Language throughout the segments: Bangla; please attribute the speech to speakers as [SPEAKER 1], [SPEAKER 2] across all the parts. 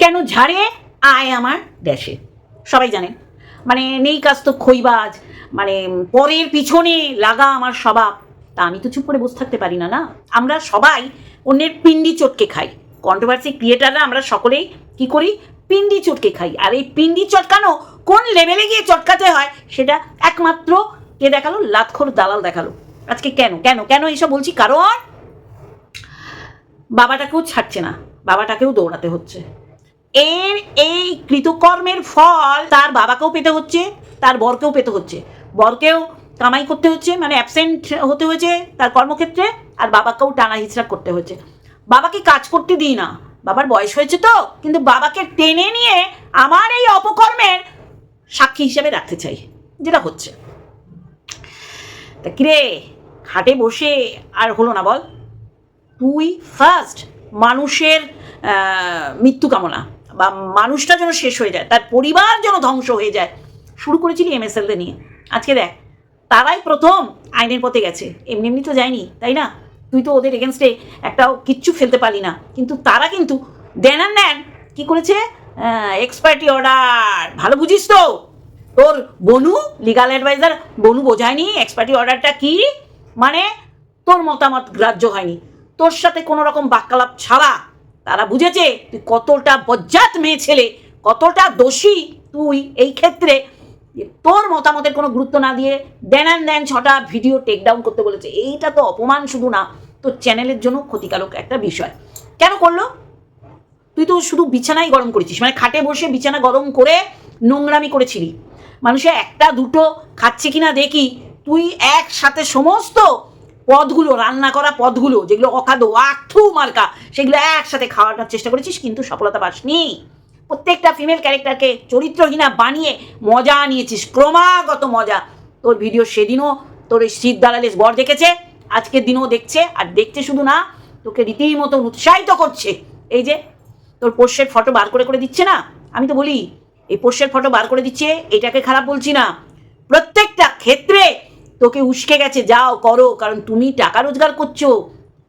[SPEAKER 1] কেন ঝাড়ে? আয় আমার দেশে। সবাই জানেন মানে নেই কাজ তো খইবাজ মানে পরের পিছনে লাগা আমার স্বভাব। তা আমি তো চুপ করে বসে থাকতে পারি না না? আমরা সবাই অন্যের পিন্ডি চটকে খাই। কন্ট্রোভার্সি ক্রিয়েটাররা আমরা সকলেই কি করি? পিন্ডি চটকে খাই। আর এই পিন্ডি চটকানো কোন লেভেলে গিয়ে চটকাতে হয় সেটা একমাত্র কে দেখাল? লাতখোর দালাল দেখাল। আজকে কেন? কেন? কেন এইসব বলছি? কারণ বাবাটাকেও ছাড়ছে না। বাবাটাকেও দৌড়াতে হচ্ছে। এর এই কৃতকর্মের ফল তার বাবাকেও পেতে হচ্ছে, তার বরকেও পেতে হচ্ছে। বরকেও কামাই করতে হচ্ছে মানে অ্যাবসেন্ট হতে হয়েছে তার কর্মক্ষেত্রে, আর বাবাকেও টানা হিচড়া করতে হচ্ছে বাবাকে কাজ করতে দিই না। বাবার বয়স হয়েছে তো, কিন্তু বাবাকে টেনে নিয়ে আমার এই অপকর্মের সাক্ষী হিসেবে রাখতে চাই, যেটা হচ্ছে। তা কিরে, খাটে বসে আর হলো না বল। তুই ফার্স্ট মানুষের মৃত্যু কামনা। বা মানুষটা যেন শেষ হয়ে যায়, তার পরিবার যেন ধ্বংস হয়ে যায়। শুরু করেছিলি এমএসএলদের নিয়ে। আজকে দেখ, তারাই প্রথম আইনের পথে গেছে। এমনি এমনি তো যায়নি, তাই না? তুই তো ওদের এগেনস্টে একটাও কিচ্ছু ফেলতে পারলি না। কিন্তু তারা কিন্তু দেন আর নেন কী করেছে? এক্সপার্টি অর্ডার ভালো বুঝিস তো। তোর বনু লিগাল অ্যাডভাইজার বনু বোঝায়নি এক্সপার্টি অর্ডারটা কি? মানে তোর মতামত গ্রাহ্য হয়নি। তোর সাথে কোনো রকম বাক্যালাপ ছাড়া তারা বুঝেছে, তুই কতটা বজ্জাত মেয়ে ছেলে কতটা দোষী, তুই এই ক্ষেত্রে তোর মতামতের কোনো গুরুত্ব না দিয়ে দেন দেন ছটা ভিডিও টেক ডাউন করতে বলেছে। এইটা তো অপমান শুধু না তোর চ্যানেলের জন্য ক্ষতিকারক একটা বিষয়। কেন করল? তুই তো শুধু বিছানাই গরম করেছিস মানে খাটে বসে বিছানা গরম করে নোংরামি করেছিলি। মানুষে একটা দুটো খাচ্ছে কিনা দেখি, তুই একসাথে সমস্ত পদগুলো, রান্না করা পদগুলো, যেগুলো অখাদ্য আখু মার্কা, সেগুলো একসাথে খাওয়ানোর চেষ্টা করেছিস, কিন্তু সফলতা পাসনি। প্রত্যেকটা ফিমেল ক্যারেক্টারকে চরিত্রহীনা বানিয়ে মজা নিয়েছিস, ক্রমাগত মজা। তোর ভিডিও সেদিনও তোর এই শীত দালালের বর দেখেছে, আজকের দিনও দেখছে, আর দেখছে শুধু না, তোকে রীতিমতো উৎসাহিত করছে। এই যে, তোর পোষ্যের ফটো বার করে করে দিচ্ছে না? আমি তো বলি, এই পোষ্যের ফটো বার করে দিচ্ছে, এটাকে খারাপ বলছি না। প্রত্যেকটা ক্ষেত্রে তোকে উস্কে গেছে, যাও, করো, কারণ তুমি টাকা রোজগার করছ।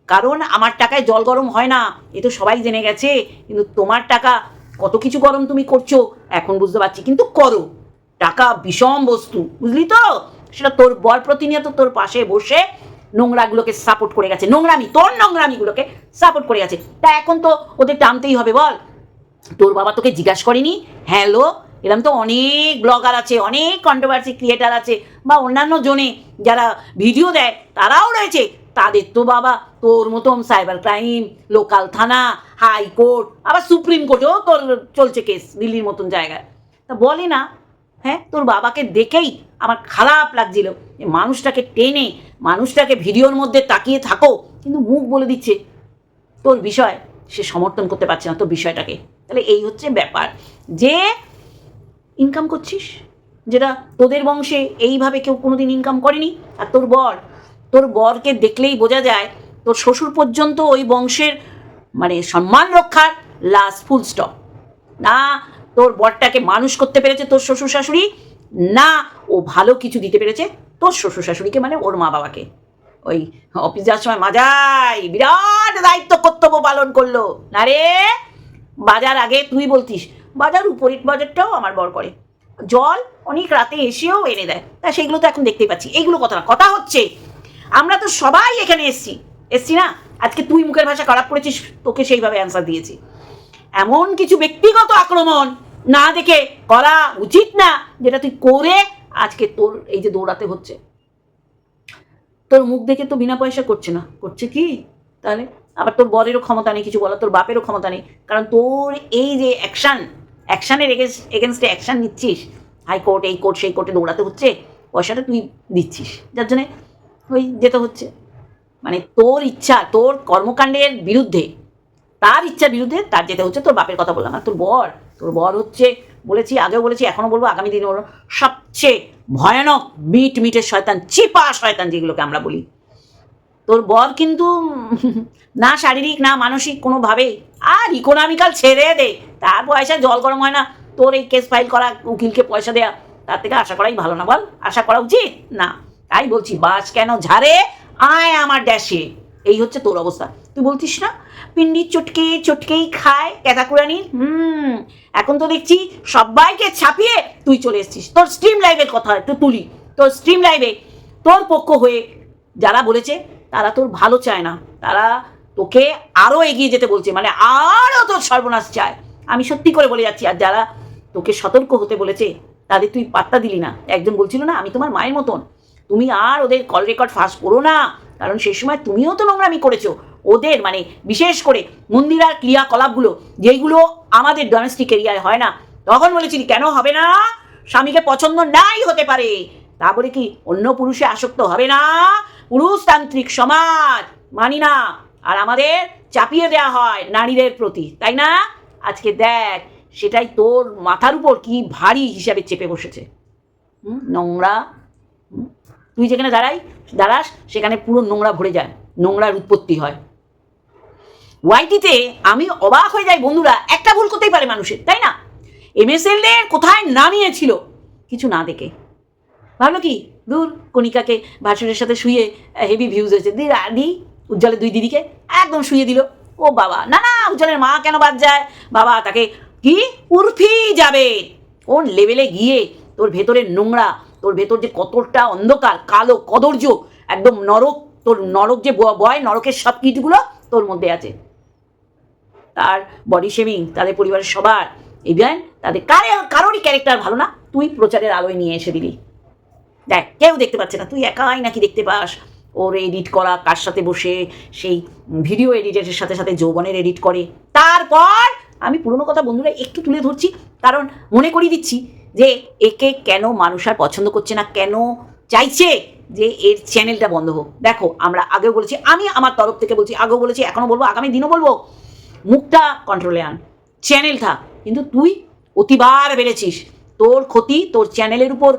[SPEAKER 1] কারণ আমার টাকায় জল গরম হয় না, এ তো সবাই জেনে গেছে, কিন্তু তোমার টাকা কত কিছু গরম তুমি করছ, এখন বুঝতে পারছি, কিন্তু করো। টাকা বিষম বস্তু, বুঝলি তো? সেটা তোর বর প্রতিনিয়ত তোর পাশে বসে নোংরাগুলোকে সাপোর্ট করে গেছে। নোংরামি, তোর নোংরামিগুলোকে সাপোর্ট করে গেছে। তা এখন তো ওদের টানতেই হবে, বল। তোর বাবা তোকে জিজ্ঞাসা করেনি, হ্যালো এরকম তো অনেক ব্লগার আছে, অনেক কন্ট্রোভার্সি ক্রিয়েটার আছে বা অন্যান্য জনে যারা ভিডিও দেয়, তারাও রয়েছে। তাদের তো বাবা তোর মতন সাইবার ক্রাইম লোকাল থানা হাইকোর্ট আবার সুপ্রিম কোর্টেও তোর চলছে কেস দিল্লির মতন জায়গায়। তা বলে না হ্যাঁ তোর বাবাকে দেখেই আমার খারাপ লাগছিল মানুষটাকে টেনে, মানুষটাকে ভিডিওর মধ্যে তাকিয়ে থাকো, কিন্তু মুখ বলে দিচ্ছে, তোর বিষয় সে সমর্থন করতে পারছে না, তোর বিষয়টাকে। তাহলে এই হচ্ছে ব্যাপার। যে ইনকাম করছিস? যেটা তোদের বংশে এইভাবে কেউ কোনোদিন ইনকাম করেনি। আর তোর বর, তোর বরকে দেখলেই বোঝা যায় তোর শ্বশুর পর্যন্ত ওই বংশের মানে সম্মান রক্ষার লাস্ট ফুল স্টপ না, তোর বরটাকে মানুষ করতে পেরেছে তোর শ্বশুর শাশুড়ি, না, ও ভালো কিছু দিতে পেরেছে তোর শ্বশুর শাশুড়িকে মানে ওর মা বাবাকে। ওই অফিস যাওয়ার সময় মাজাই বিরাট দায়িত্ব কর্তব্য পালন করল। না রে, বাজার আগে তুই বলতিস বাজার উপরিট বাজারটাও আমার বর করে। জল অনেক রাতে এসেও এনে দেয়। তা সেগুলো তো এখন দেখতেই পাচ্ছি। এইগুলো কথা না, কথা হচ্ছে, আমরা তো সবাই এখানে এসছি। এসছি না? আজকে তুই মুখের ভাষা খারাপ করেছিস, তোকে সেইভাবে অ্যান্সার দিয়েছি। এমন কিছু ব্যক্তিগত আক্রমণ না দেখে করা উচিত না, যেটা তুই করে আজকে তোর এই যে দৌড়াতে হচ্ছে। তোর মুখ দেখে তো বিনা পয়সা করছে না। করছে কি? তাহলে? আবার তোর বরেরও ক্ষমতা নেই কিছু বলার, তোর বাপেরও ক্ষমতা নেই। কারণ তোর এই যে অ্যাকশান অ্যাকশানের এগেনস্টে অ্যাকশান নিচ্ছিস হাইকোর্ট এই কোর্ট সেই কোর্টে দৌড়াতে হচ্ছে, পয়সাটা তুই দিচ্ছিস। যার জন্যে ওই যেতে হচ্ছে। মানে তোর ইচ্ছা, তোর কর্মকাণ্ডের বিরুদ্ধে, তার ইচ্ছার বিরুদ্ধে তার যেতে হচ্ছে, তোর বাপের কথা বললাম আর তোর বর। তোর বর হচ্ছে, বলেছি, আগেও বলেছি এখনও বলব, আগামী দিনে বলব সবচেয়ে ভয়ানক মিট মিটের শয়তান, চিপা শয়তান যেগুলোকে আমরা বলি। তোর বর কিন্তু না শারীরিক, না মানসিক কোনোভাবে আর ইকোনমিক্যাল ছেড়ে দে। তার পয়সা জল গরম হয় না। তোর এই কেস ফাইল করা উকিলকে পয়সা দেয়া, তার থেকে আশা করাই ভালো না বল? আশা করা উচিত? না। তাই বলছি, বাস কেন ঝাড়ে? আয় আমার ড্যাশে। এই হচ্ছে তোর অবস্থা। তুই বলছিস না? পিন্ডি চটকে, চটকেই খায় ক্যাতাকুরানি হুম। এখন তো দেখছি সবাইকে ছাপিয়ে তুই চলে এসেছিস। তোর স্ট্রিম লাইভের কথা একটু তুলি। তোর স্ট্রিম লাইভে তোর পক্ষ হয়ে যারা বলেছে, তারা তোর ভালো চায় না। তারা তোকে আরও এগিয়ে যেতে বলছে মানে আরও তোর সর্বনাশ চায়। আমি সত্যি করে বলে যাচ্ছি, আর যারা তোকে সতর্ক হতে বলেছে, তাদের তুই পাত্তা দিলি না। একজন বলছিল না, আমি তোমার মায়ের মতন। তুমি আর ওদের কল রেকর্ড ফাঁস করো না। কারণ সেই সময় তুমিও তো নোংরামি করেছ। ওদের মানে বিশেষ করে মন্দিরার ক্রিয়াকলাপগুলো, যেইগুলো আমাদের ডোমেস্টিক এরিয়ায় হয় না, তখন বলেছিলি, কেন হবে না? স্বামীকে পছন্দ নাই হতে পারে। তা বলে কি, অন্য পুরুষে আসক্ত হবে না? পুরুষতান্ত্রিক সমাজ। মানি না। আর আমাদের চাপিয়ে দেওয়া হয় নারীদের প্রতি, তাই না? আজকে দেখ, সেটাই তোর মাথার উপর কি ভারী হিসাবে চেপে বসেছে। নোংরা। তুই যেখানে দাঁড়াই, দাঁড়াস, সেখানে পুরো নোংরা ভরে যায়, নোংরার উৎপত্তি হয়। ওয়াইটিতে আমি অবাক হয়ে যাই, বন্ধুরা, একটা ভুল করতেই পারে মানুষের, তাই না? এমএসএল এর কোথায় নামিয়েছিল? কিছু না দেখে। ভাবলো কি দূর, কণিকাকে ভাসুরের সাথে শুয়ে হেভি ভিউজ হয়েছে। দি দি উজ্জ্বলের দুই দিদিকে একদম শুয়ে দিল। ও বাবা, না না, উজ্জ্বলের মা কেন বাদ যায়? বাবা, তাকে কি? উর্ফি যাবে। কোন লেভেলে গিয়ে তোর ভেতরের নোংরা, তোর ভেতর যে কতটা অন্ধকার, কালো কদর্য একদম নরক, তোর নরক যে বয় নরকের সব কিটগুলো তোর মধ্যে আছে। তার বডি শেভিং তাদের পরিবারের সবার ইভেন তাদের কারে, কারোরই ক্যারেক্টার ভালো না। তুই প্রচারের আলোয় নিয়ে এসে দিলি। দেখ, কেউ দেখতে পাচ্ছে না, তুই একাই নাকি দেখতে পাস? ওর এডিট করা, কার সাথে বসে, সেই ভিডিও এডিটের সাথে সাথে যৌবনের এডিট করে। তারপর আমি পুরনো কথা বন্ধুরা একটু তুলে ধরছি, কারণ মনে করিয়ে দিচ্ছি যে একে কেন মানুষ আর পছন্দ করছে না, কেন চাইছে যে এর চ্যানেলটা বন্ধ হোক। দেখো, আমরা আগেও বলেছি, আমি আমার তরফ থেকে বলছি, আগেও বলেছি এখনও বলব, আগামী দিনও বলব। মুখটা কন্ট্রোলে আন চ্যানেল থাক কিন্তু তুই অতিবার বেড়েছিস। তোর ক্ষতি তোর চ্যানেলের উপর।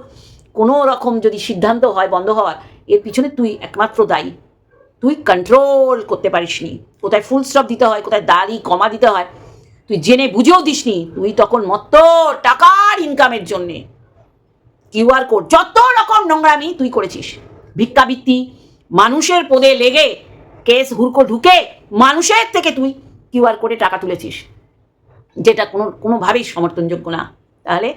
[SPEAKER 1] কোনো রকম যদি সিদ্ধান্ত হয়, বন্ধ হওয়ার, এর পিছনে তুই একমাত্র দায়ী। তুই কন্ট্রোল করতে পারিস নি কোথায় ফুল স্টপ দিতে হয়, কোথায় দাড়ি, কমা দিতে হয়, তুই জেনে বুঝেও দিসনি, তুই তখন মত্ত টাকার ইনকামের জন্যে। কিউআর কোড যত রকম নোংরামি তুই করেছিস, ভিক্ষাবৃত্তি, মানুষের পদে লেগে, কেস হুড়কো ঢুকে, মানুষের থেকে তুই কিউআর কোডে টাকা তুলেছিস, যেটা কোনো, কোনোভাবেই সমর্থনযোগ্য না। তাহলে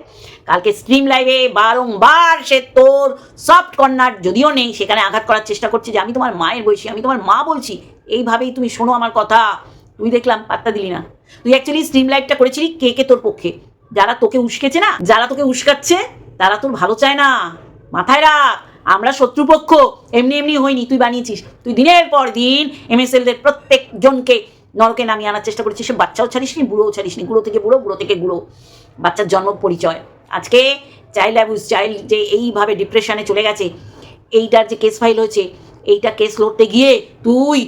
[SPEAKER 1] কালকে স্ট্রিম লাইভে বারংবার সে তোর সফট কর্নার যদিও নেই, সেখানে আঘাত করার চেষ্টা করছে যে আমি তোমার মায়ের বয়সী, আমি তোমার মা বলছি। এইভাবেই তুমি শোনো আমার কথা। তুই দেখলাম, পাত্তা দিলি না। তুই অ্যাকচুয়ালি স্ট্রিম লাইভটা করেছিলি কে কে তোর পক্ষে? যারা তোকে উস্কেছে না, যারা তোকে উস্কাচ্ছে, তারা তোর ভালো চায় না। মাথায় রাখ, আমরা শত্রুপক্ষ। এমনি এমনি হইনি তুই বানিয়েছিস। তুই দিনের পর দিন এমএসএলদের প্রত্যেকজনকে নরকে নামিয়ে আনার চেষ্টা করেছি, সে বাচ্চাও ছাড়িসনি, বুড়োও ছাড়িসনি বুড়ো থেকে বুড়ো বুড়ো থেকে বুড়ো বাচ্চার জন্ম পরিচয়। আজকে চাইল্ড অ্যাবিউজ চাইল্ড যে এইভাবে ডিপ্রেশনে চলে গেছে, এইটার যে কেস ফাইল হয়েছে, এইটা কেস লড়তে গিয়ে তুই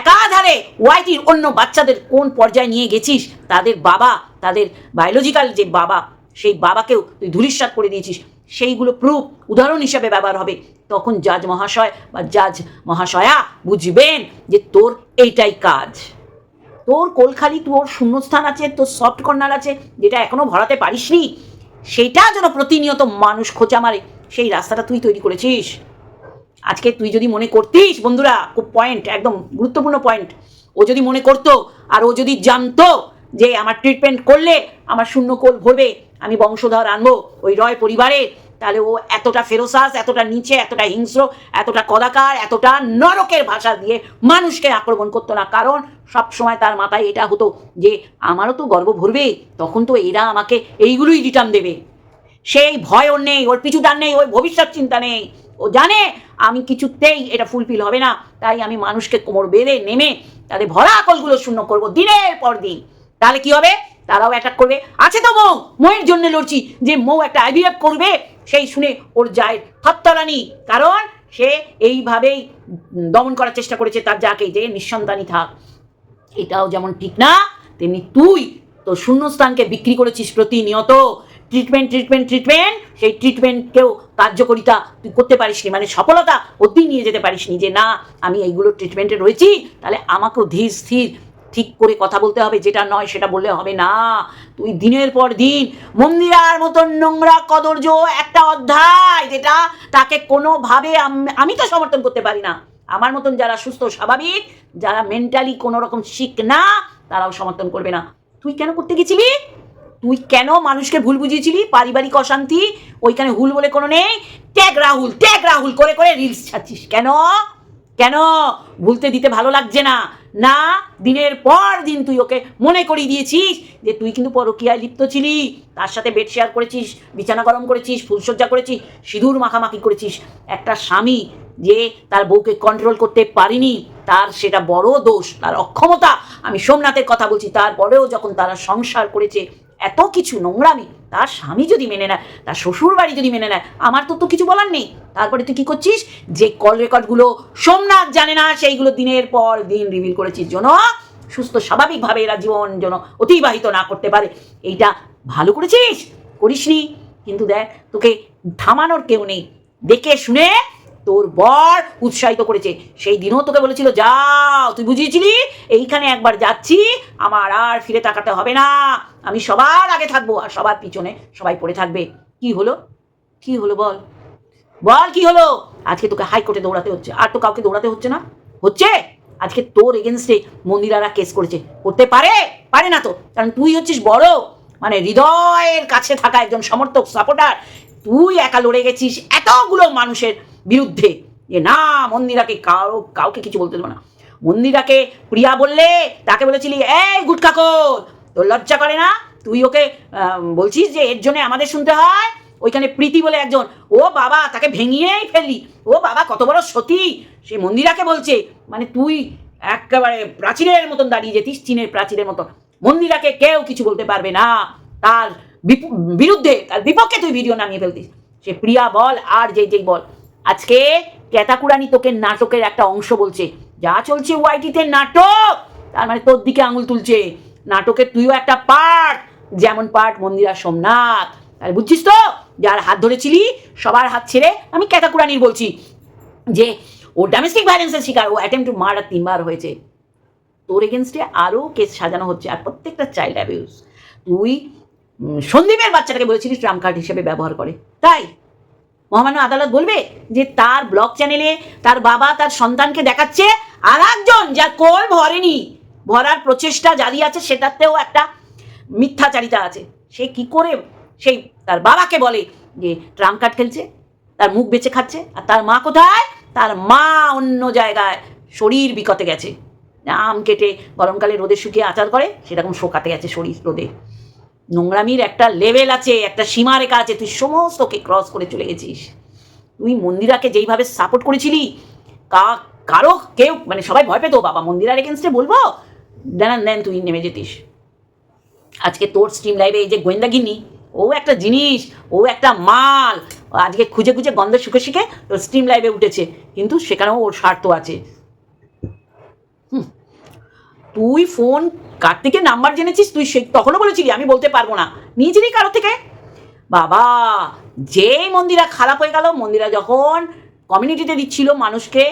[SPEAKER 1] একাধারে ওয়াইটির অন্য বাচ্চাদের কোন পর্যায়ে নিয়ে গেছিস? তাদের বাবা, তাদের বায়োলজিক্যাল যে বাবা, সেই বাবাকেও তুই ধূলিসাৎ করে দিয়েছিস সেইগুলো প্রুফ উদাহরণ হিসাবে ব্যবহার হবে। তখন জাজ মহাশয় বা জাজ মহাশয়া বুঝবেন যে তোর এইটাই কাজ। তোর কোলখালি, তোর শূন্যস্থান আছে, তোর সফট কর্নার আছে, যেটা এখনও ভরাতে পারিসনি, সেটা যেন প্রতিনিয়ত মানুষ খোঁচা মারে। সেই রাস্তাটা তুই তৈরি করেছিস। আজকে তুই যদি মনে করতিস, বন্ধুরা, খুব পয়েন্ট একদম গুরুত্বপূর্ণ পয়েন্ট ও যদি মনে করতো আর ও যদি জানতো যে আমার ট্রিটমেন্ট করলে আমার শূন্য কোল ভরবে, আমি বংশধর আনব ওই রয় পরিবারে তাহলে ও এতটা ফেরোসাস, এতটা নিচে, এতটা হিংস্র, এতটা কদাকার, এতটা নরকের ভাষা দিয়ে মানুষকে আক্রমণ করতো না। কারণ সব সময় তার মাথায় এটা হতো যে, আমারও তো গর্ব ভরবে, তখন তো এরা আমাকে এইগুলোই রিটার্ন দেবে। সেই ভয় ওর নেই, ওর পিছু টান নেই, ওর ভবিষ্যৎ চিন্তা নেই। ও জানে আমি কিছুতেই এটা ফুলফিল হবে না। তাই আমি মানুষকে কোমর বেঁধে নেমে তাদের ভরা আকলগুলো শূন্য করব দিনের পর দিন। তাহলে কি হবে? তারাও অ্যাটাক করবে। আছে তো মৌ। মৌয়ের জন্য লড়ছি। যে মৌ একটা আইভিএফ করবে, সেই শুনে ওর যায় থত্তরানি। কারণ সে এইভাবেই দমন করার চেষ্টা করেছে তার যাকে, যে নিঃসন্তানই থাক। এটাও যেমন ঠিক না, তেমনি তুই তোর শূন্যস্থানকে বিক্রি করেছিস প্রতিনিয়ত। ট্রিটমেন্ট ট্রিটমেন্ট ট্রিটমেন্ট সেই ট্রিটমেন্টকেও কার্যকরিতা তুই করতে পারিসনি। মানে সফলতা অতি নিয়ে যেতে পারিসনি। যে না, আমি এইগুলো ট্রিটমেন্টে রয়েছি, তাহলে আমাকেও ধীর স্থির ঠিক করে কথা বলতে হবে, যেটা নয় সেটা বললে হবে না। তুই দিনের পর দিন মন্দিরার মতন নোংরা কদর্য একটা অধ্যায় যেটা তাকে কোনোভাবে আমি তো সমর্থন করতে পারি না। আমার মতন যারা সুস্থ, স্বাভাবিক, যারা মেন্টালি কোনো রকম শিখ না, তারাও সমর্থন করবে না। তুই কেন করতে গেছিলি? তুই কেন মানুষকে ভুল বুঝিয়েছিলি? পারিবারিক অশান্তি, ওইখানে হুল বলে কোনো নেই। ট্যাগ রাহুল ট্যাগ রাহুল, করে করে রিলস ছাড়ছিস। কেন? কেন? ভুলতে দিতে ভালো লাগছে না। না, দিনের পর দিন তুই ওকে মনে করিয়ে দিয়েছিস যে তুই কিন্তু পরকীয়ায় লিপ্ত ছিলি। তার সাথে বেড শেয়ার করেছিস, বিছানা গরম করেছিস ফুলসজ্জা করেছিস, সিঁদুর মাখামাখি করেছিস। একটা স্বামী যে তার বউকে কন্ট্রোল করতে পারিনি, তার সেটা বড় দোষ, তার অক্ষমতা। আমি সোমনাথের কথা বলছি, তারপরেও যখন তারা সংসার করেছে এত কিছু নোংরামি। তার স্বামী যদি মেনে নেয়, তার শ্বশুর বাড়ি যদি মেনে নেয়, আমার তো তো কিছু বলার নেই। তারপরে তুই কি করছিস? যে কল রেকর্ডগুলো সোমনাথ জানে না, সেইগুলো দিনের পর দিন রিভিল করেছিস জন্য সুস্থ স্বাভাবিকভাবে এরা জীবন যেন অতিবাহিত না করতে পারে। এইটা ভালো করেছিস? করিসনি। কিন্তু দেখ, তোকে থামানোর কেউ নেই। দেখে শুনে তোর বর উৎসাহিত করেছে। সেই দিনও তোকে বলেছিল, যাও, তুই বুঝিয়েছিলি? এইখানে একবার যাচ্ছি, আমার আর ফিরে তাকাতে হবে না। আমি সবার আগে থাকব আর সবার পিছনে সবাই পড়ে থাকবে। কি হলো? কি হলো বল? বল, কি হলো? আজকে তোকে হাইকোর্টে দৌড়াতে হচ্ছে। আর তো কাউকে দৌড়াতে হচ্ছে না? হচ্ছে? আজকে তোর এগেনস্টে মন্দিরারা কেস করেছে। করতে পারে? পারে না তো। কারণ তুই হচ্ছিস বড়। মানে হৃদয়ের কাছে থাকা একজন সমর্থক সাপোর্টার তুই একা লড়ে গেছিস এতগুলো মানুষের বিরুদ্ধে। যে না, মন্দিরাকে কারও কাউকে কিছু বলতে দেবো না। মন্দিরাকে প্রিয়া বললে, তাকে বলেছিলি, এই গুটকাকর তোর লজ্জা করে না? তুই ওকে বলছিস যে এর জন্য আমাদের শুনতে হয়? ওইখানে প্রীতি বলে একজন। ও বাবা, তাকে ভেঙিয়েই ফেললি। ও বাবা, কত বড় সতী। সে মন্দিরাকে বলছে মানে তুই একেবারে প্রাচীরের মতন দাঁড়িয়ে যেতিস, চীনের প্রাচীরের মতন মন্দিরাকে কেউ কিছু বলতে পারবে না। তার বিরুদ্ধে, তার বিপক্ষে তুই ভিডিও নামিয়ে ফেলতিস। সে প্রিয়া বল আর যেই যেই বল। আজকে ক্যাতাকুরানি তোকে নাটকের একটা অংশ বলছে। যা চলছে ওয়াইটিতে নাটক! তার মানে তোর দিকে আঙুল তুলছে। নাটকের তুইও একটা পার্ট যেমন পার্ট মন্দিরা সোমনাথ। তাহলে বুঝছিস তো, যার হাত ধরেছিলি, সবার হাত ছেড়ে আমি ক্যাতাকুরানির বলছি যে, ও ডোমেস্টিক ভায়োলেন্সের শিকার, ও অ্যাটেম্প টু মার্ডার তিনবার হয়েছে। তোর এগেনস্টে আরও কেস সাজানো হচ্ছে, আর প্রত্যেকটা চাইল্ড অ্যাবিউজ তুই সন্দীপের বাচ্চাটাকে বলেছিলিস ট্রাম্প কার্ড হিসেবে ব্যবহার করে। তাই মহামান্য আদালত বলবে যে তার ব্লগ চ্যানেলে তার বাবা তার সন্তানকে দেখাচ্ছে আর একজন যার কোল ভরেনি। ভরার প্রচেষ্টা জারি আছে, সেটাতেও একটা মিথ্যাচারিতা আছে। সে কি করে সেই তার বাবাকে বলে যে ট্রাম্প কার্ড খেলছে, তার মুখ বেঁচে খাচ্ছে আর তার মা কোথায়? তার মা অন্য জায়গায় শরীর বিকতে গেছে। আম কেটে গরমকালে রোদে শুকিয়ে আচার করে, সেরকম শোকাতে গেছে শরীর রোদে। নোংরামির একটা লেভেল আছে, একটা সীমারেখা আছে, তুই সমস্তকে ক্রস করে চলে গেছিস। তুই মন্দিরাকে যেইভাবে সাপোর্ট করেছিলি, কা, কারও কেউ মানে সবাই ভয় পেতো, বাবা, মন্দিরার এগেনস্টে বলব? দেন দেন, তুই নেমে যেতিস। আজকে তোর স্ট্রিম লাইভে এই যে গোয়েন্দাগিনি ও একটা জিনিস, ও একটা মাল। আজকে খুঁজে খুঁজে গন্ধ শুকে শিখে তোর স্ট্রিম লাইভে উঠেছে। কিন্তু সেখানেও ওর স্বার্থ আছে। তুই ফোন কার থেকে নাম্বার জেনেছিস? তুই সে তখনও বলেছিলি, আমি বলতে পারব না। নিয়েছিলি কারও থেকে? বাবা, যেই মন্দিরা খারাপ হয়ে গেল, মন্দিরা যখন কমিউনিটিতে দিচ্ছিল মানুষকে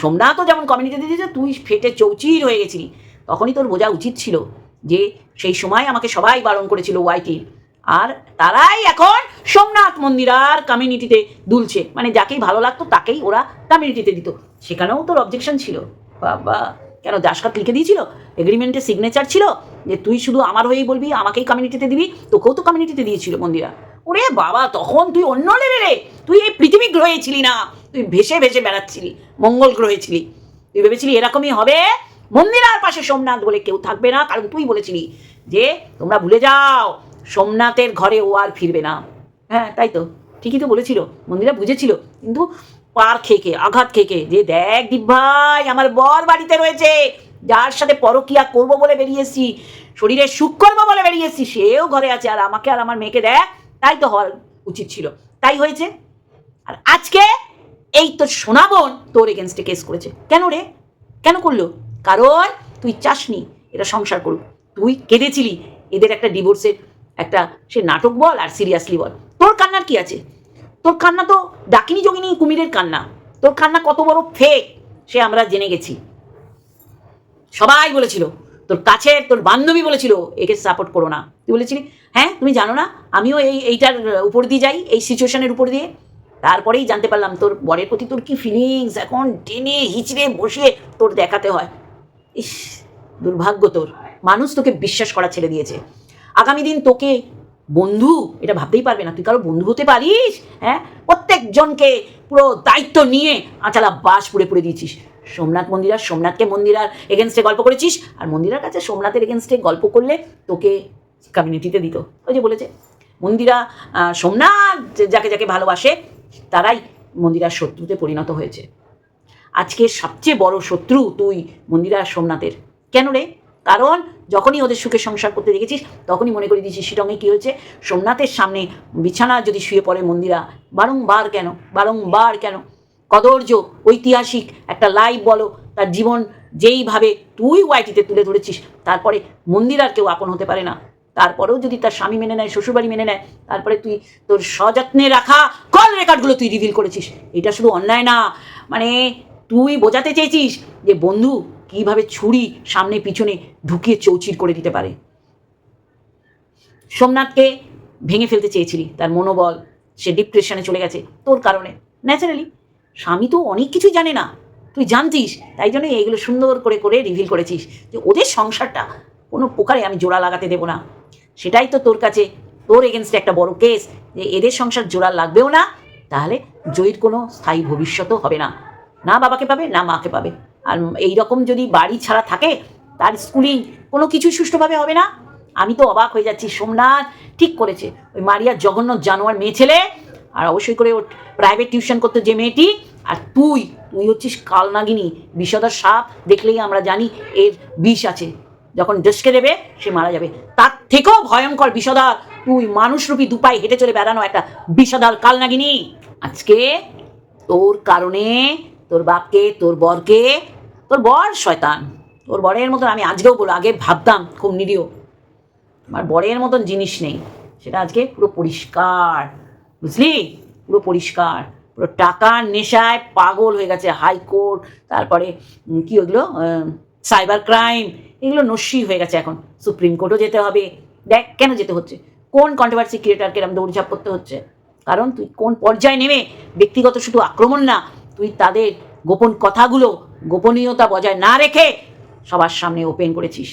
[SPEAKER 1] সোমনাথও যেমন কমিউনিটিতে দিচ্ছে তুই ফেটে চৌচির হয়ে গেছিলি। তখনই তোর বোঝা উচিত ছিল যে সেই সময় আমাকে সবাই বারণ করেছিল ওয়াইটির আর তারাই এখন সোমনাথ মন্দির আর কমিউনিটিতে দুলছে। মানে যাকেই ভালো লাগতো, তাকেই ওরা কমিউনিটিতে দিত। সেখানেও তোর অবজেকশন ছিল। বাবা। কেন দাসকাত লিখে দিয়েছিল? এগ্রিমেন্টে সিগনেচার ছিল? যে তুই শুধু আমার হয়েই বলবি, আমাকেই কমিউনিটিতে দিবি, তোকেও তো কমিউনিটিতে দিয়েছিল মন্দিরা। ওরে বাবা, তখন তুই অন্য লেভেলে তুই এই পৃথিবী গ্রহে ছিলি না। তুই ভেসে ভেসে বেড়াচ্ছিলি, মঙ্গল গ্রহে ছিলি। তুই ভেবেছিলি এরকমই হবে? মন্দিরার পাশে সোমনাথ বলে কেউ থাকবে না, কারণ তুই বলেছিলি যে তোমরা ভুলে যাও, সোমনাথের ঘরে ও আর ফিরবে না। হ্যাঁ তাই তো। ঠিকই তো বলেছিল, মন্দিরা বুঝেছিল। কিন্তু পার খেয়ে আঘাত খেয়ে যে দেখ দীপ ভাই আমার বর বাড়িতে রয়েছে। যার সাথে পরকিয়া করব বলে বেরিয়েছি শরীরে সুখ করব বলে বেরিয়েছি সেও ঘরে আছে, আর আমাকে আর আমার মেয়েকে দেখ, তাই তো হওয়ার উচিত ছিল। তাই হয়েছে। আর আজকে এই তোর সোনাবন তোর এগেনস্টে কেস করেছে। কেন রে? কেন করল? কারণ তুই চাসনি, এটা সংসার করুক। তুই কেঁদেছিলি, এদের একটা ডিভোর্সের একটা সে নাটক বল আর সিরিয়াসলি বল। তোর কান্নার কি আছে? তোর কান্না তো ডাকিনি যোগিনী কুমিরের কান্না। তোর কান্না কত বড় ফেক সে আমরা জেনে গেছি। সবাই বলেছিল, তোর কাছের তোর বান্ধবী বলেছিল, একে সাপোর্ট করো না। তুই বলেছিলি হ্যাঁ তুমি জানো না, আমিও এই, এইটার উপর দিয়ে যাই, এই সিচুয়েশনের উপর দিয়ে। তারপরেই জানতে পারলাম, তোর বরের প্রতি তোর কি ফিলিংস এখন টেনে হিচড়ে বসিয়ে তোর দেখাতে হয়। ইস, দুর্ভাগ্য তোর। মানুষ তোকে বিশ্বাস করা ছেড়ে দিয়েছে। আগামী দিন তোকে বন্ধু, এটা ভাবতেই পারবে না। তুই কারও বন্ধু হতে পারিস হ্যাঁ? প্রত্যেকজনকে পুরো দায়িত্ব নিয়ে আচালা বাস পুড়ে পুড়ে দিয়েছিস। সোমনাথ মন্দিরার সোমনাথকে মন্দিরার এগেনস্টে গল্প করেছিস? আর মন্দিরার কাছে সোমনাথের এগেনস্টে গল্প করলে তোকে কমিউনিটিতে দিত। ওই যে বলেছে, মন্দিরা সোমনাথ যাকে যাকে ভালোবাসে, তারাই মন্দিরার শত্রুতে পরিণত হয়েছে। আজকে সবচেয়ে বড় শত্রু তুই মন্দিরা আর সোমনাথের। কেন রে? কারণ যখনই ওদের সুখে সংসার করতে দেখেছিস, তখনই মনে করে দিয়েছিস শিলংয়ে কী হয়েছে? সোমনাথের সামনে বিছানা যদি শুয়ে পড়ে মন্দিরা, বারংবার কেন? বারংবার কেন? কদর্য, ঐতিহাসিক একটা লাইভ বলো, তার জীবন যেইভাবে তুই ওয়াইটিতে তুলে ধরেছিস, তারপরে মন্দির আর কেউ আপন হতে পারে না। তারপরেও যদি তার স্বামী মেনে নেয়, শ্বশুরবাড়ি মেনে নেয়, তারপরে তুই তোর সযত্নে রাখা কল রেকর্ডগুলো তুই রিভিল করেছিস, এটা শুধু অন্যায় না। মানে তুই বোঝাতে চেয়েছিস যে বন্ধু কীভাবে ছুরি সামনে পিছনে ঢুকিয়ে চৌচির করে দিতে পারে? সোমনাথকে ভেঙে ফেলতে চেয়েছিলি, তার মনোবল, সে ডিপ্রেশনে চলে গেছে। তোর কারণে। ন্যাচারালি স্বামী তো অনেক কিছু জানে না। তুই জানতিস, তাই জন্য এইগুলো সুন্দর করে করে রিভিল করেছিস যে ওদের সংসারটা কোনো প্রকারে আমি জোড়া লাগাতে দেবো না। সেটাই তো তোর কাছে, তোর এগেনস্টে একটা বড় কেস যে এদের সংসার জোড়া লাগবেও না, তাহলে জয়ীর কোনো স্থায়ী ভবিষ্যতও হবে না। না বাবাকে পাবে, না মাকে পাবে। আর এই রকম যদি বাড়ি ছাড়া থাকে, তার স্কুলিং কোনো কিছু সুষ্ঠুভাবে হবে না। আমি তো অবাক হয়ে যাচ্ছি, সোমনাথ ঠিক করেছে। ওই মারিয়া জঘন্য জানোয়ার মেয়ে ছেলে, আর অবশ্যই করে ওর প্রাইভেট টিউশন করতে যে মেয়েটি, আর তুই তুই হচ্ছিস কালনাগিনী, বিষধর সাপ, দেখলেই আমরা জানি এর বিষ আছে। যখন ডসকে দেবে, সে মারা যাবে। তার থেকেও ভয়ঙ্কর বিষধর, তুই মানুষরূপী দুপাই হেঁটে চলে বেড়ানো একটা বিষধর কালনাগিনী। আজকে তোর কারণে তোর বাপকে, তোর বরকে, তোর বর শয়তান। তোর বরের মতন আমি আজকেও বলো আগে ভাবতাম, খুব নিরীহ। আমার বরের মতন জিনিস নেই। সেটা আজকে পুরো পরিষ্কার। বুঝলি? পুরো পরিষ্কার। পুরো টাকার নেশায় পাগল হয়ে গেছে হাইকোর্ট, তারপরে কি ওগুলো সাইবার ক্রাইম, এগুলো নস্যি হয়ে গেছে এখন। সুপ্রিম কোর্টও যেতে হবে। দেখ, কেন যেতে হচ্ছে? কোন কন্ট্রোভার্সি ক্রিয়েটারকে এরকম দৌড়ঝাঁপ করতে হচ্ছে? কারণ তুই কোন পর্যায়ে নেমে ব্যক্তিগত শুধু আক্রমণ না তুই তাদের গোপন কথাগুলো গোপনীয়তা বজায় না রেখে সবার সামনে ওপেন করেছিস।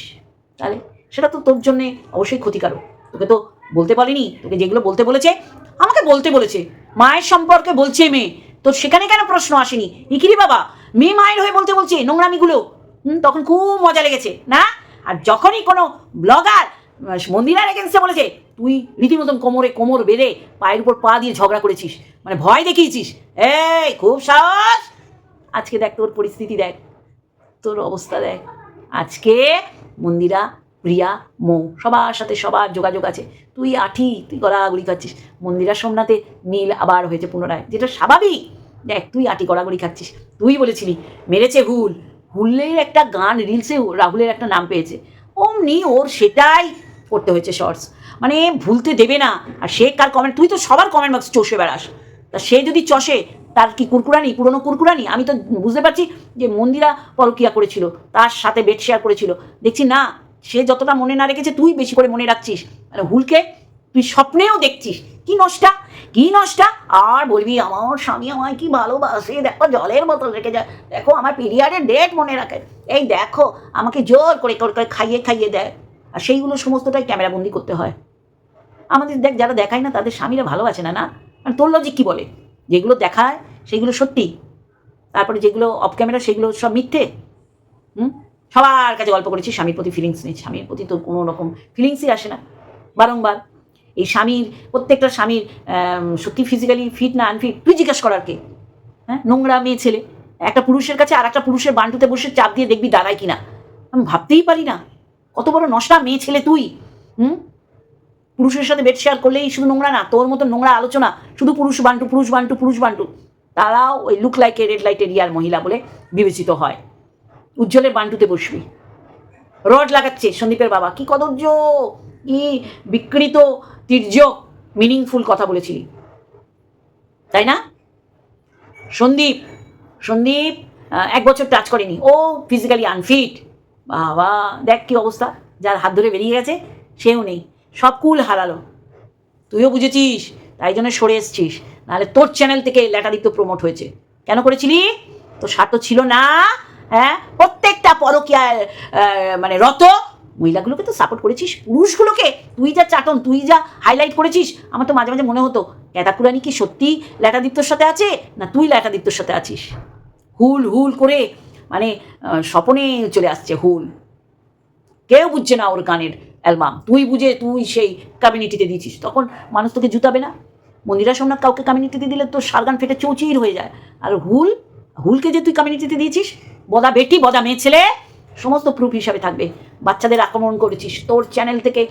[SPEAKER 1] তাহলে সেটা তো তোর জন্যে অবশ্যই ক্ষতিকারক। তোকে তো বলতে পারিনি, তোকে যেগুলো বলতে বলেছে, আমাকে বলতে বলেছে। মায়ের সম্পর্কে বলছে মেয়ে। তোর সেখানে কেন প্রশ্ন আসেনি? ইকিরি বাবা, মেয়ে মায়ের হয়ে বলতে বলছে নোংরামিগুলো। হুম, তখন খুব মজা লেগেছে, না? আর যখনই কোনো ব্লগার মন্দিরার এগেনস্টে বলেছে, তুই রীতিমতন কোমরে কোমর বেঁধে পায়ের উপর পা দিয়ে ঝগড়া করেছিস মানে ভয় দেখিয়েছিস? এই, খুব সাহস! আজকে দেখ তোর পরিস্থিতি দেখ, তোর অবস্থা দেখ। আজকে মন্দিরা, প্রিয়া, মৌ, সবার সাথে সবার যোগাযোগ আছে। তুই আঠি, তুই গড়াগড়ি খাচ্ছিস। মন্দিরা সোমনাথে নীল আবার হয়েছে পুনরায়, যেটা স্বাভাবিক। দেখ, তুই আটি গড়াগড়ি খাচ্ছিস। তুই বলেছিলি, মেরেছে হুল হুলের একটা গান রিলসে রাহুলের একটা নাম পেয়েছে। অমনি ওর সেটাই করতে হয়েছে শর্টস মানে ভুলতে দেবে না। আর সে কার কমেন্ট তুই তো সবার কমেন্ট বক্স চষে বেড়াস। তা সে যদি চষে, তার কি কুরকুরানি? পুরনো কুরকুরানি? আমি তো বুঝতে পারছি যে মন্দিরা পরকিয়া করেছিল, তার সাথে বেড শেয়ার করেছিল। দেখছি না, সে যতটা মনে না রেখেছে, তুই বেশি করে মনে রাখছিস। মানে হুলকে তুই স্বপ্নেও দেখছিস। কি নষ্টা? কি নষ্টা? আর বলবি, আমার স্বামী আমায় কি ভালোবাসে? দেখো, জলের বোতল রেখে যায় দেখো, আমার পিরিয়ডের ডেট মনে রাখে। এই দেখো, আমাকে জোর করে করে করে খাইয়ে খাইয়ে দেয়। আর সেইগুলো সমস্তটাই ক্যামেরাবন্দি করতে হয়। আমাদের দেখ, যারা দেখায় না, তাদের স্বামীরা ভালোবাসে না না? মানে তোর লজিক কী বলে? যেগুলো দেখায় সেগুলো সত্যি। তারপরে যেগুলো অফ ক্যামেরা সেগুলো সব মিথ্যে। হুম? সবার কাছে গল্প করেছি, স্বামীর প্রতি ফিলিংস নেই। স্বামীর প্রতি তো কোনো রকম ফিলিংসই আসে না। বারংবার। এই স্বামীর, প্রত্যেকটা স্বামীর সত্যি ফিজিক্যালি ফিট না আনফিট তুই জিজ্ঞেস করার কে? হ্যাঁ? নোংরা মেয়ে ছেলে। একটা পুরুষের কাছে আর একটা পুরুষের বান্টুতে বসে চাপ দিয়ে দেখবি দাঁড়ায় কিনা। আমি ভাবতেই পারি না। কত বড় নষ্টা মেয়ে, ছেলে, তুই? হুম? পুরুষের সাথে বেড শেয়ার করলেই শুধু নোংরা না, তোর মতো নোংরা আলোচনা, শুধু পুরুষ বান্টু পুরুষ বান্টু পুরুষ বান্টু। তারাও ওই লুক লাইকে রেড লাইট এরিয়ার মহিলা বলে বিবেচিত হয়। উজ্জ্বলের বান্টুতে বসবি। রড লাগাচ্ছে সন্দীপের বাবা। কি কদর্য কি বিকৃত তির্যক মিনিংফুল কথা বলেছিলি তাই না? সন্দীপ সন্দীপ এক বছর টাচ করেনি। ও ফিজিক্যালি আনফিট বাবা, দেখ কি অবস্থা। যার হাত ধরে বেরিয়ে গেছে, সেও নেই। সব কুল হারালো। তুইও বুঝেছিস, তাই জন্য সরে এসছিস। নাহলে তোর চ্যানেল থেকে ল্যাটাদিত্য প্রমোট হয়েছে। কেন করেছিলি? তোর স্বার্থ ছিল না হ্যাঁ? প্রত্যেকটা পরকীয়ার মানে রত। মহিলাগুলোকে তো সাপোর্ট করেছিস। পুরুষগুলোকে। তুই যা চাটন, তুই যা হাইলাইট করেছিস, আমার তো মাঝে মাঝে মনে হতো, ক্যাতাকুরানি কি সত্যি ল্যাটাদিত্যর সাথে আছে, না তুই ল্যাটাদিত্যর সাথে আছিস? হুল হুল করে মানে স্বপনে চলে আসছে হুল কেউ বুঝছে না ওর গানের অ্যালবাম। তুই বুঝে, তুই সেই কমিউনিটিতে দিয়েছিস। তখন মানুষ তোকে জুতাবে না। মন্দিরা সোমনাথ কাউকে কমিউনিটিতে দিলে তোর সারগান ফেটে চৌচির হয়ে যায়। আর হুল, হুলকে যে তুই কমিউনিটিতে দিয়েছিস, বদা বেটি, বদা মেয়ে ছেলে, সমস্ত প্রুফ হিসাবে থাকবে। বাচ্চাদের আক্রমণ করেছিস। তোর চ্যানেল থেকে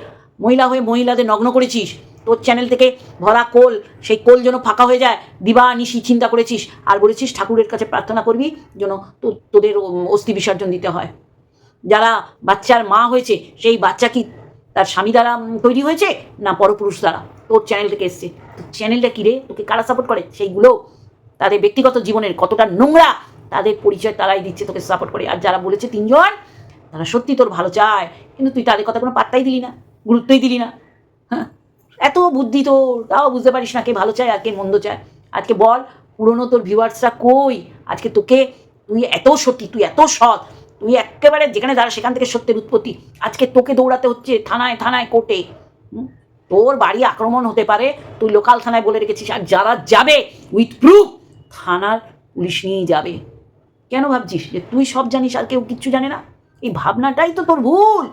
[SPEAKER 1] মহিলা হয়ে মহিলাদের নগ্ন করেছিস। তোর চ্যানেল থেকে ভরা কোল, সেই কোল যেন ফাঁকা হয়ে যায়, দিবা নিশি চিন্তা করেছিস, আর বলেছিস ঠাকুরের কাছে প্রার্থনা করবি যেন তোদের অস্থি বিসর্জন দিতে হয়। যারা বাচ্চার মা হয়েছে, সেই বাচ্চা কি তার স্বামী দ্বারা তৈরি হয়েছে, না পরপুরুষ দ্বারা? তোর চ্যানেল থেকে এসছে। তোর চ্যানেলটা কী রে? তোকে কারা সাপোর্ট করে? সেইগুলো তাদের ব্যক্তিগত জীবনের কতটা নোংরা, তাদের পরিচয় তারাই দিচ্ছে, তোকে সাপোর্ট করে। আর যারা বলেছে তিনজন, তারা সত্যি তোর ভালো চায়, কিন্তু তুই তাদের কথা কোনো পাত্তাই দিলি না, গুরুত্বই দিলি না। হ্যাঁ? এত বুদ্ধি তোর, তাও বুঝতে পারিস না কে ভালো চায় আর কে মন্দ চায়। আজকে বল, পুরনো তোর ভিউয়ার্সরা কই? আজকে তোকে, তুই এত সত্যি তুই এত সৎ, তুই একেবারে যেখানে দাঁড়া সেখান থেকে সত্যের উৎপত্তি। আজকে তোকে দৌড়াতে হচ্ছে থানায় থানায় কোর্টে। তোর বাড়ি আক্রমণ হতে পারে, তুই লোকাল থানায় বলে রেখেছিস, আর যারা যাবে উইথ প্রুফ থানার পুলিশ নিয়েই যাবে। কেন ভাবছিস যে তুই সব জানিস আর কেউ কিচ্ছু জানে না? এই ভাবনাটাই তো তোর ভুল।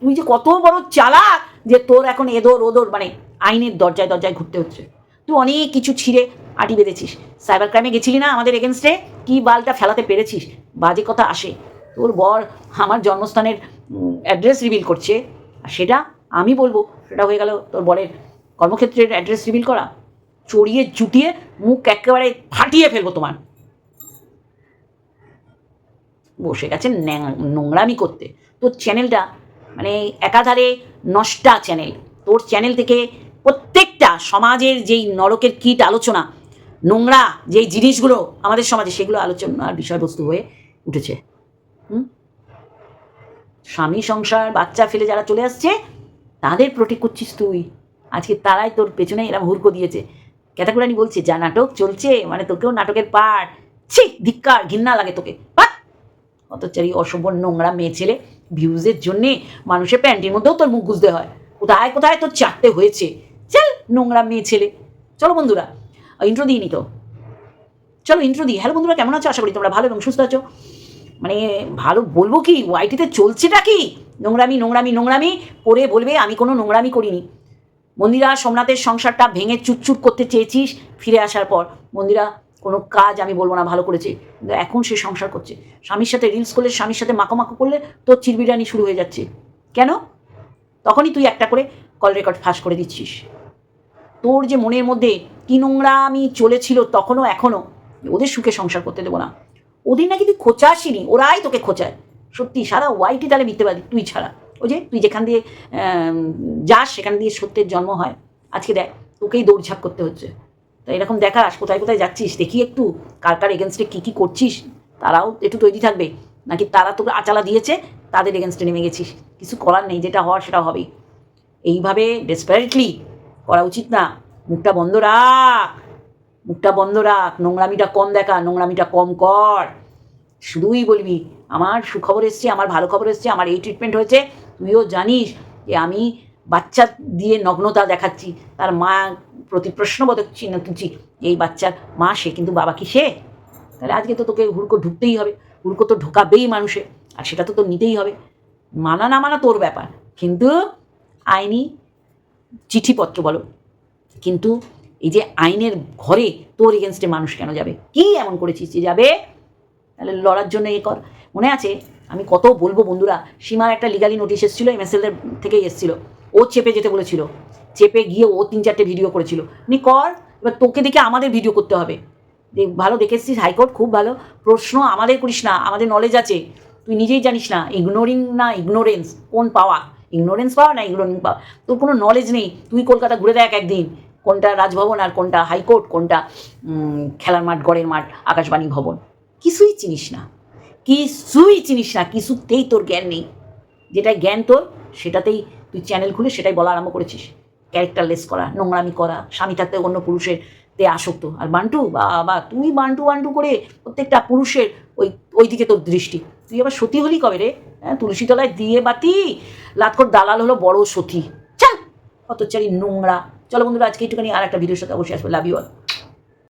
[SPEAKER 1] তুই যে কত বড় চালাক যে তোর এখন এদোর ওদোর মানে আইনের দরজায় দরজায় ঘুরতে হচ্ছে। তুই অনেক কিছু ছিঁড়ে আটি বেঁধেছিস। সাইবার ক্রাইমে গেছিলি না আমাদের এগেনস্টে কি বালটা ফেলাতে পেরেছিস? বাজে কথা আসে। তোর বর আমার জন্মস্থানের অ্যাড্রেস রিভিল করছে। আর সেটা আমি বলব। সেটা হয়ে গেল তোর বরের কর্মক্ষেত্রের অ্যাড্রেস রিভিল করা। চড়িয়ে জুটিয়ে মুখ একেবারে ফাটিয়ে ফেলব তোমার। বসে গেছে নোংরামি করতে। তোর চ্যানেলটা মানে একাধারে নষ্টা চ্যানেল। তোর চ্যানেল থেকে প্রত্যেকটা সমাজের যেই নরকের কীট আলোচনা, নোংরা যেই জিনিসগুলো আমাদের সমাজে, সেগুলো আলোচনার বিষয়বস্তু হয়ে উঠেছে। স্বামী সংসার, বাচ্চা ফেলে যারা চলে আসছে, তাদের প্রোটেক্ট করছিস তুই। আজকে তারাই তোর পেছনে এরম হুড়কো দিয়েছে। ক্যাটাকুরানি বলছে, যা নাটক চলছে মানে তোকেও নাটকের পাঠ ছি, ধিক্কার, ঘৃণা লাগে তোকে। অতচারী অসভ্য নোংরা মেয়ে ছেলে। ভিউজের জন্যে মানুষের প্যান্টের মধ্যেও তোর মুখ গুজতে হয়। কোথায় কোথায় তোর চারটে হয়েছে? চল, নোংরা মেয়ে ছেলে। চলো বন্ধুরা ইন্ট্রো দিই নি তো। চলো ইন্ট্রো দিই। হ্যালো বন্ধুরা, কেমন আছো? আশা করি তোমরা ভালো এবং সুস্থ আছো। মানে ভালো বলব কি? ওয়াইটিতে চলছেটা কি? নোংরামি নোংরামি নোংরামি করে বলবে, আমি কোনো নোংরামি করিনি। মন্দিরা সোমনাথের সংসারটা ভেঙে চুটচুট করতে চেয়েছিস ফিরে আসার পর। মন্দিরা কোনো কাজ আমি বলব না, ভালো করেছে। এখন সে সংসার করছে। স্বামীর সাথে রিলস করলে, স্বামীর সাথে মাখো করলে তোর চিরবিরানি শুরু হয়ে যাচ্ছে। কেন? তখনই তুই একটা করে কল রেকর্ড ফাঁস করে দিচ্ছিস। তোর যে মনের মধ্যে কি নোংরা আমি চলেছিল তখনও এখনও, ওদের সুখে সংসার করতে দেবো না। ওদের নাকি তুই খোঁচাসিনি, ওরাই তোকে খোঁচায়। সত্যি, সারা ওয়াইটি তাহলে মিথ্যে পারি তুই ছাড়া। ওই যে, তুই যেখান দিয়ে যাস, সেখান দিয়ে সত্যের জন্ম হয়। আজকে দেখ, তোকেই দৌড়ঝাঁপ করতে হচ্ছে। তো এরকম দেখাস, কোথায় কোথায় যাচ্ছিস? দেখি একটু, কার কার এগেনস্টে কী কী করছিস? তারাও একটু তৈরি থাকবে। নাকি তারা তোকে আচালা দিয়েছে, তাদের এগেনস্টে নেমে গেছিস? কিছু করার নেই, যেটা হওয়ার সেটা হবে এইভাবে ডেসপারেটলি করা উচিত না। মুখটা বন্ধ রাখ। মুখটা বন্ধ রাখ। নোংরামিটা কম দেখা, নোংরামিটা কম কর। শুধুই বলবি, আমার সুখবর এসছে, আমার ভালো খবর এসছে, আমার এই ট্রিটমেন্ট হয়েছে। তুইও জানিস যে আমি বাচ্চা দিয়ে নগ্নতা দেখাচ্ছি, তার মা প্রতি প্রশ্নবোধক চিহ্ন তুলছি, এই বাচ্চার মা সে, কিন্তু বাবা কি সে? তাহলে আজকে তো তোকে হুড়কো ঢুকতেই হবে, হুড়কো তো ঢোকাবেই মানুষে, আর সেটা তো তোর নিতেই হবে। মানা না মানা তোর ব্যাপার, কিন্তু আইনি চিঠিপত্র বলো, কিন্তু এই যে আইনের ঘরে তোর এগেনস্টে মানুষ কেন যাবে? কি এমন করেছিস যে যাবে? তাহলে লড়ার জন্য এ কর। মনে আছে, আমি কত বলব বন্ধুরা, সীমার একটা লিগালি নোটিশ এসেছিল এমএসএলদের থেকেই এসেছিল। ও চেপে যেতে বলেছিল। চেপে গিয়ে ও তিন চারটে ভিডিও করেছিল। নি কর, এবার তোকে দেখে আমাদের ভিডিও করতে হবে। ভালো দেখে এসছিস হাইকোর্ট খুব ভালো। প্রশ্ন আমাদের করিস না, আমাদের নলেজ আছে। তুই নিজেই জানিস না ইগনোরিং না ইগনোরেন্স কোন পাওয়া ইগনোরেন্স পাওয়া না ইগনোরিং পাওয়া তোর কোনো নলেজ নেই, তুই কলকাতা ঘুরে দেখ একদিন, কোনটা রাজভবন আর কোনটা হাইকোর্ট কোনটা খেলার মাঠ, গড়ের মাঠ, আকাশবাণী ভবন। কিছুই চিনিস না। কিছুই চিনিস না, কিছুতেই তোর জ্ঞান নেই। যেটা জ্ঞান তোর, সেটাতেই তুই চ্যানেল খুলে সেটাই বলা আরম্ভ করেছিস। ক্যারেক্টারলেস করা, নোংরামি করা, স্বামী থাকতে অন্য পুরুষের তে আসক্ত। আর বান্টু বা তুই বান্টু বান্টু করে প্রত্যেকটা পুরুষের ওই ওই দিকে তোর দৃষ্টি। তুই আবার সতী হলি কবে রে? হ্যাঁ তুলসী তলায় দিয়ে বাতি, লাতকর দালাল হলো বড় সতী। চল অতচারি নোংরা। চলো বন্ধুরা, আজকে একটুখানি আর একটা ভিডিওর সাথে অবশ্যই আসবে। Love you all